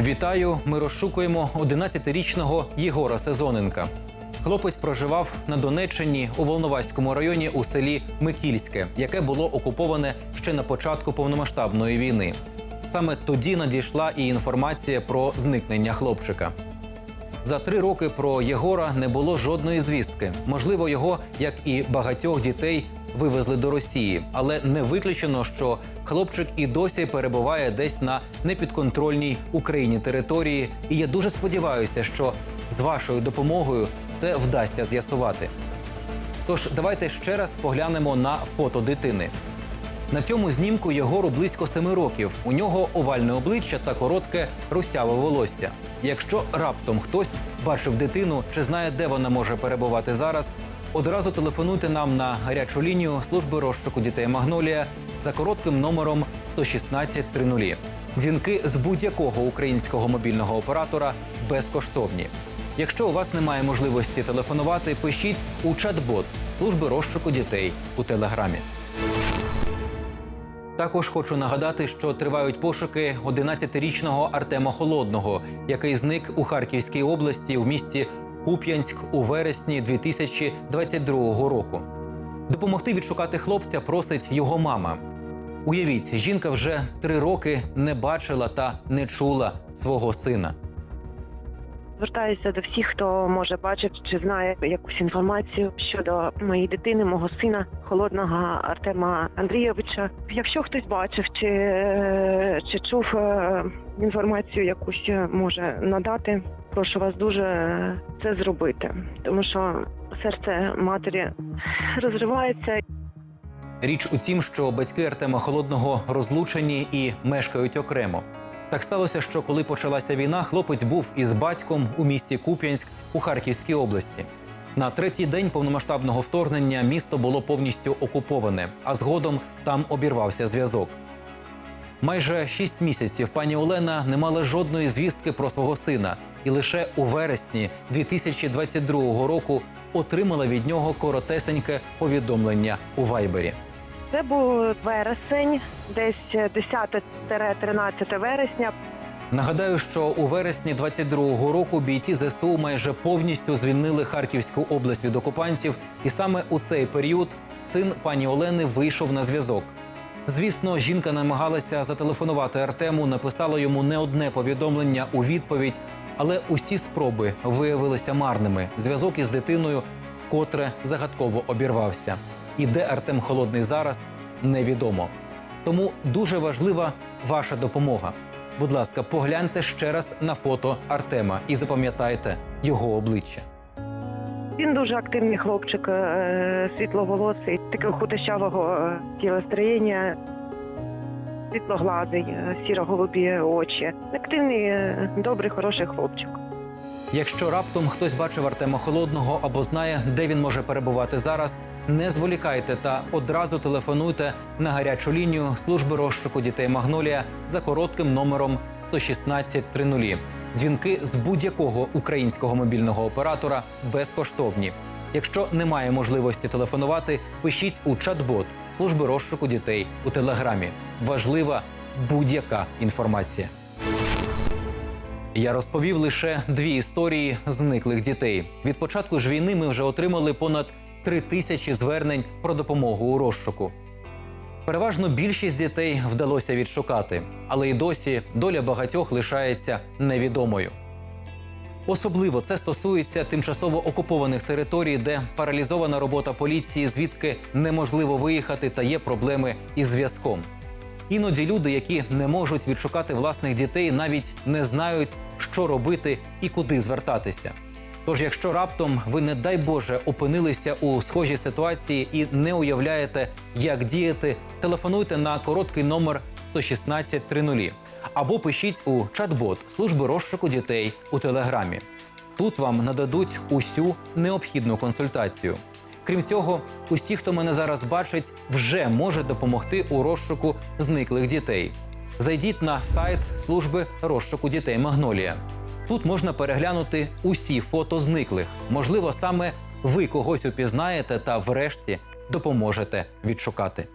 Вітаю! Ми розшукуємо 11-річного Єгора Сезоненка. Хлопець проживав на Донеччині у Волноваському районі у селі Микільське, яке було окуповане ще на початку повномасштабної війни. Саме тоді надійшла і інформація про зникнення хлопчика. За три роки про Єгора не було жодної звістки. Можливо, його, як і багатьох дітей, вивезли до Росії, але не виключено, що хлопчик і досі перебуває десь на непідконтрольній Україні території. І я дуже сподіваюся, що з вашою допомогою це вдасться з'ясувати. Тож давайте ще раз поглянемо на фото дитини. На цьому знімку Єгору близько семи років. У нього овальне обличчя та коротке русяве волосся. Якщо раптом хтось бачив дитину чи знає, де вона може перебувати зараз, одразу телефонуйте нам на гарячу лінію служби розшуку дітей Магнолія за коротким номером 116 30. Дзвінки з будь-якого українського мобільного оператора безкоштовні. Якщо у вас немає можливості телефонувати, пишіть у чат-бот служби розшуку дітей у телеграмі. Також хочу нагадати, що тривають пошуки 11-річного Артема Холодного, який зник у Харківській області в місті Куп'янськ у вересні 2022 року. Допомогти відшукати хлопця просить його мама. Уявіть, жінка вже три роки не бачила та не чула свого сина. Звертаюся до всіх, хто може бачити чи знає якусь інформацію щодо моєї дитини, мого сина, холодного Артема Андрійовича. Якщо хтось бачив чи, е, чи чув е, інформацію, якусь е, може надати, прошу вас дуже е, це зробити, тому що серце матері розривається. Річ у тім, що батьки Артема Холодного розлучені і мешкають окремо. Так сталося, що коли почалася війна, хлопець був із батьком у місті Куп'янськ у Харківській області. На третій день повномасштабного вторгнення місто було повністю окуповане, а згодом там обірвався зв'язок. Майже шість місяців пані Олена не мала жодної звістки про свого сина, і лише у вересні 2022 року отримала від нього коротесеньке повідомлення у Вайбері. Це був вересень, десь 10-13 вересня. Нагадаю, що у вересні 22-го року бійці ЗСУ майже повністю звільнили Харківську область від окупантів, і саме у цей період син пані Олени вийшов на зв'язок. Звісно, жінка намагалася зателефонувати Артему, написала йому не одне повідомлення у відповідь, але усі спроби виявилися марними. Зв'язок із дитиною вкотре загадково обірвався. І де Артем Холодний зараз невідомо. Тому дуже важлива ваша допомога. Будь ласка, погляньте ще раз на фото Артема і запам'ятайте його обличчя. Він дуже активний хлопчик, е, світловолосий, такого худощавого е, тілостроєння, світлоглазий, е, сіро-голубі очі. Активний, е, добрий, хороший хлопчик. Якщо раптом хтось бачив Артема Холодного або знає, де він може перебувати зараз, не зволікайте та одразу телефонуйте на гарячу лінію служби розшуку дітей Магнолія за коротким номером 116 30. Дзвінки з будь-якого українського мобільного оператора безкоштовні. Якщо немає можливості телефонувати, пишіть у чат-бот служби розшуку дітей у телеграмі. Важлива будь-яка інформація. Я розповів лише дві історії зниклих дітей. Від початку ж війни ми вже отримали понад три тисячі звернень про допомогу у розшуку. Переважно більшість дітей вдалося відшукати, але й досі доля багатьох лишається невідомою. Особливо це стосується тимчасово окупованих територій, де паралізована робота поліції, звідки неможливо виїхати та є проблеми із зв'язком. Іноді люди, які не можуть відшукати власних дітей, навіть не знають, що робити і куди звертатися. Тож, якщо раптом ви, не дай Боже, опинилися у схожій ситуації і не уявляєте, як діяти, телефонуйте на короткий номер 116 30 або пишіть у чат-бот служби розшуку дітей у телеграмі. Тут вам нададуть усю необхідну консультацію. Крім цього, усі, хто мене зараз бачить, вже може допомогти у розшуку зниклих дітей. Зайдіть на сайт служби розшуку дітей Магнолія. Тут можна переглянути усі фото зниклих. Можливо, саме ви когось упізнаєте та врешті допоможете відшукати.